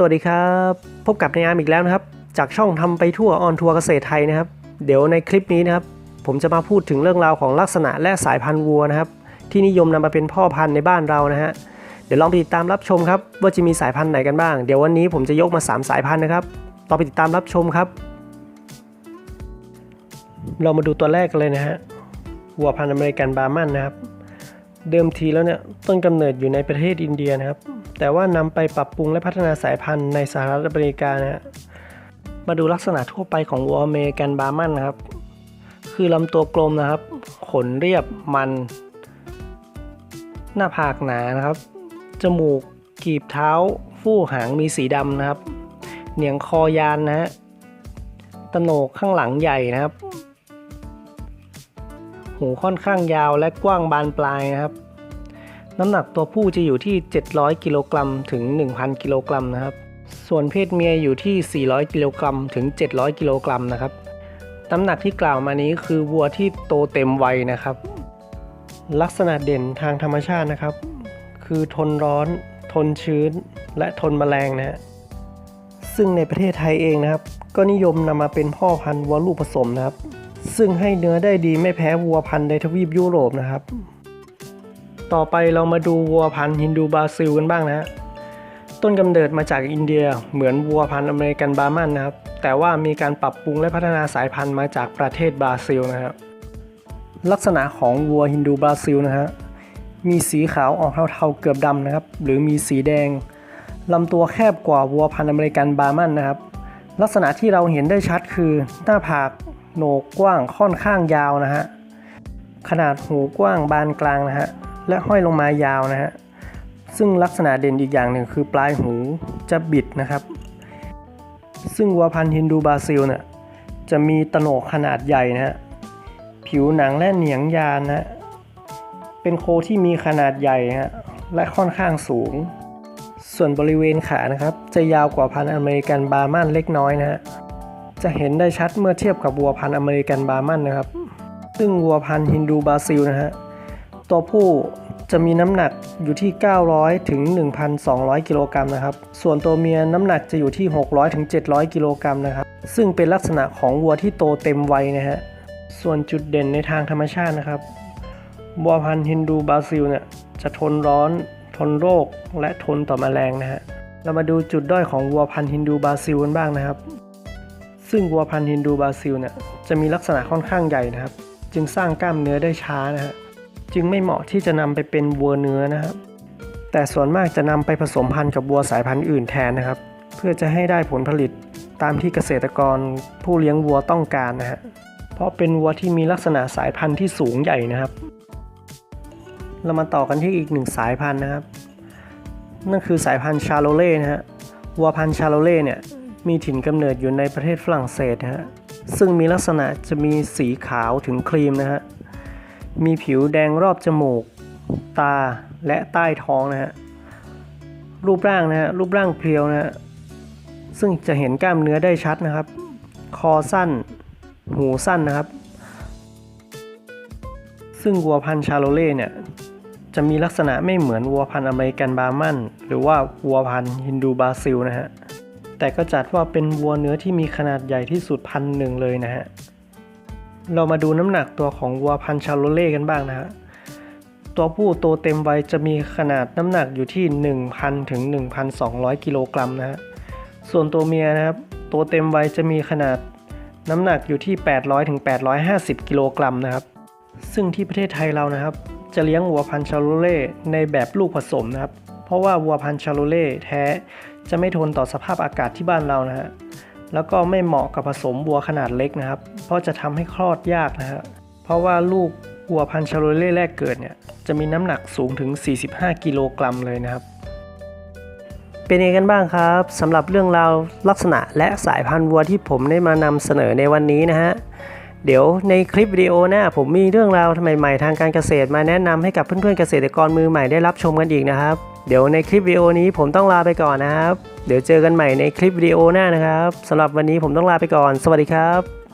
สวัสดีครับ พบกับนายอามอีกแล้วนะครับ จากช่องทำไปทั่วออนทัวร์เกษตรไทยนะครับ เดี๋ยวในคลิปนี้นะครับ ผมจะมาพูดถึงเรื่องราวของลักษณะและสายพันธุ์วัวนะครับ ที่นิยมนำมาเป็นพ่อพันธุ์ในบ้านเรานะฮะเดี๋ยวลองไปติดตามรับชมครับว่าจะมีสายพันธุ์ไหนกันบ้าง เดี๋ยววันนี้ผมจะยกมา 3 สายพันธุ์นะครับต่อไปติดตามรับชมครับ เรามาดูตัวแรกกันเลยนะฮะวัวพันธุ์อเมริกันบาร์มันนะครับ เดิมทีแล้วเนี่ยต้นกำเนิดอยู่ในประเทศอินเดียนะครับ แต่ว่านำไปปรับปรุงและพัฒนาสายพันธุ์ในสหรัฐอเมริกานะฮะมาดูลักษณะทั่วไปของวัวอเมริกันบาร์มันนะครับ คือลำตัวกลมนะครับ ขนเรียบมัน หน้าผากหนานะครับ จมูกกีบเท้า ฟู่หางมีสีดำนะครับ เหนียงคอยานนะฮะตโหนกข้างหลังใหญ่นะครับ หูค่อนข้างยาวและกว้างบานปลายนะครับ น้ำหนักตัวผู้จะอยู่ที่ 700 กิโลกรัมถึง 1,000 กิโลกรัมนะครับ ส่วนเพศเมียอยู่ที่ 400 กิโลกรัมถึง 700 กิโลกรัมนะครับ น้ำหนักที่กล่าวมานี้คือวัวที่โตเต็มวัยนะครับ ลักษณะเด่นทางธรรมชาตินะครับ คือทนร้อน ทนชื้น และทนแมลงนะฮะซึ่งในประเทศไทยเองนะครับ ก็นิยมนำมาเป็นพ่อพันธุ์วัวลูกผสมนะครับ ซึ่งให้เนื้อได้ดีไม่แพ้วัวพันธุ์ในทวีปยุโรปนะครับ ต่อไปเรามาดูวัวพันธุ์ฮินดูบราซิลกันบ้างนะฮะต้นกำเนิดมาจากอินเดียเหมือนวัวพันธุ์อเมริกันบาร์มันนะครับ แต่ว่ามีการปรับปรุงและพัฒนาสายพันธุ์มาจากประเทศบราซิลนะครับ ลักษณะของวัวฮินดูบราซิลนะฮะมีสีขาวออกเทาๆเกือบดำนะครับ หรือมีสีแดงลำตัวแคบกว่าวัวพันธุ์อเมริกันบาร์มันนะครับ ลักษณะที่เราเห็นได้ชัดคือหน้าผาก โหนกกว้างค่อนข้างยาวนะฮะ ขนาดหูกว้างบานกลางนะฮะ และห้อยลงมายาวนะฮะ ซึ่งลักษณะเด่นอีกอย่างหนึ่งคือปลายหูจะบิดนะครับ ซึ่งวัวพันธุ์ฮินดูบราซิลเนี่ยจะมีตโหนกขนาดใหญ่นะฮะ ผิวหนังและเหนียงยานนะฮะเป็นโคที่มีขนาดใหญ่ฮะ และค่อนข้างสูง ส่วนบริเวณขานะครับ จะยาวกว่าพันธุ์อเมริกันบาร์มันเล็กน้อยนะฮะ จะเห็นได้ชัดเมื่อเทียบกับวัวพันธุ์อเมริกันบาร์มันนะครับ ซึ่งวัวพันธุ์ฮินดูบราซิลนะฮะ ตัวผู้จะมีน้ำหนักอยู่ที่ 900 ถึง 1,200 กิโลกรัมนะครับ ส่วนตัวเมียน้ำหนักจะอยู่ที่ 600 ถึง 700 กิโลกรัมนะครับ ซึ่งเป็นลักษณะของวัวที่โตเต็มวัยนะฮะ ส่วนจุดเด่นในทางธรรมชาตินะครับ วัวพันธุ์ฮินดูบราซิลเนี่ยจะทนร้อน ทนโรค และทนต่อแมลงนะฮะ เรามาดูจุดด้อยของวัวพันธุ์ฮินดูบราซิลกันบ้างนะครับ ซึ่งวัวพันธุ์ฮินดูบราซิลเนี่ยจะมีลักษณะค่อนข้างใหญ่นะครับ จึงสร้างกล้ามเนื้อได้ช้านะฮะจึงไม่เหมาะที่จะนำไปเป็นวัวเนื้อนะครับ แต่ส่วนมากจะนำไปผสมพันธุ์กับวัวสายพันธุ์อื่นแทนนะครับ เพื่อจะให้ได้ผลผลิตตามที่เกษตรกรผู้เลี้ยงวัวต้องการนะฮะเพราะเป็นวัวที่มีลักษณะสายพันธุ์ที่สูงใหญ่นะครับ เรามาต่อกันที่อีกหนึ่งสายพันธุ์นะครับ นั่นคือสายพันธุ์ชาโลเล่นะฮะวัวพันธุ์ชาโลเล่เนี่ย มีถิ่นกำเนิดอยู่ในประเทศฝรั่งเศสนะฮะซึ่งมีลักษณะจะมีสีขาวถึงครีมนะฮะมีผิวแดงรอบจมูก ตาและใต้ท้องนะฮะรูปร่างนะฮะรูปร่างเพรียวนะฮะซึ่งจะเห็นกล้ามเนื้อได้ชัดนะครับ คอสั้น หูสั้นนะครับ ซึ่งวัวพันธุ์ชาโลเล่เนี่ยจะมีลักษณะไม่เหมือนวัวพันธุ์อเมริกันบาร์มัน หรือว่าวัวพันธุ์ฮินดูบราซิลนะฮะ แต่ก็จัดว่าเป็นวัวเนื้อที่มีขนาดใหญ่ที่สุดพันหนึ่งเลยนะฮะ เรามาดูน้ำหนักตัวของวัวพันชาโลเล่กันบ้างนะฮะ ตัวผู้โตเต็มวัยจะมีขนาดน้ำหนักอยู่ที่ 1,000 ถึง 1,200 กิโลกรัมนะฮะ ส่วนตัวเมียนะครับ โตเต็มวัยจะมีขนาดน้ำหนักอยู่ที่ 800 ถึง 850 กิโลกรัมนะครับ ซึ่งที่ประเทศไทยเรานะครับ จะเลี้ยงวัวพันชาโลเล่ในแบบลูกผสมนะครับ เพราะว่าวัวพันชาโลเล่แท้ จะไม่ทนต่อสภาพอากาศที่บ้านเรานะฮะแล้วก็ไม่เหมาะกับผสมวัวขนาดเล็กนะครับ เพราะจะทำให้คลอดยากนะฮะเพราะว่าลูกวัวพันชาโลเล่แรกเกิดเนี่ยจะมีน้ำหนักสูงถึง 45 กิโลกรัมเลยนะครับ เป็นยังไงกันบ้างครับสำหรับเรื่องราวลักษณะและสายพันธุ์วัวที่ผมได้มานำเสนอในวันนี้นะฮะ เดี๋ยวในคลิปวิดีโอหน้าผมมีเรื่องราวใหม่ๆทางการเกษตรมาแนะนำให้กับเพื่อนๆเกษตรกรมือใหม่ได้รับชมกันอีกนะครับ เดี๋ยวในคลิปวิดีโอนี้ผมต้องลาไปก่อนนะครับ เดี๋ยวเจอกันใหม่ในคลิปวิดีโอหน้านะครับสำหรับวันนี้ผมต้องลาไปก่อน สวัสดีครับ